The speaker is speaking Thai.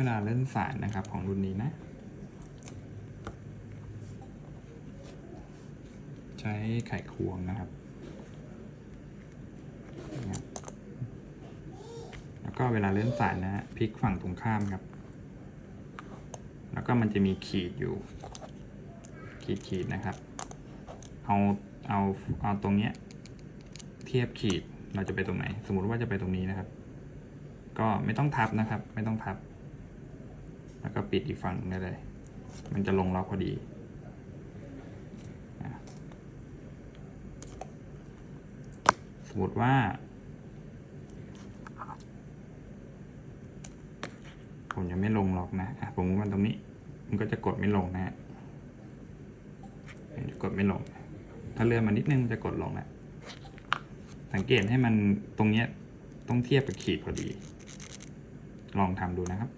เวลาเล่นสายนะครับของรุ่นนี้นะ ใช้ไขควงนะครับ แล้วก็เวลาเล่นสายนะฮะพลิกฝั่งตรงข้ามครับ แล้วก็มันจะมีขีดอยู่ ขีดขีดนะครับ เอาเอาเอาตรงเนี้ยเทียบขีดเราจะไปตรงไหน สมมติว่าจะไปตรงนี้นะครับ ก็ไม่ต้องทับนะครับ ไม่ต้องทับ ปิดอีกฝั่งได้เลย มันจะลงล็อกพอดีสมมติว่า ผมยังไม่ลงล็อกนะะผมมันตรงนี้ มันก็จะกดไม่ลงนะฮะกดไม่ลง ถ้าเลื่อนมานิดนึงมันจะกดลงแล้วสังเกตให้มันตรงเนี้ยต้องเทียบกับขีดพอดี ลองทำดูนะครับ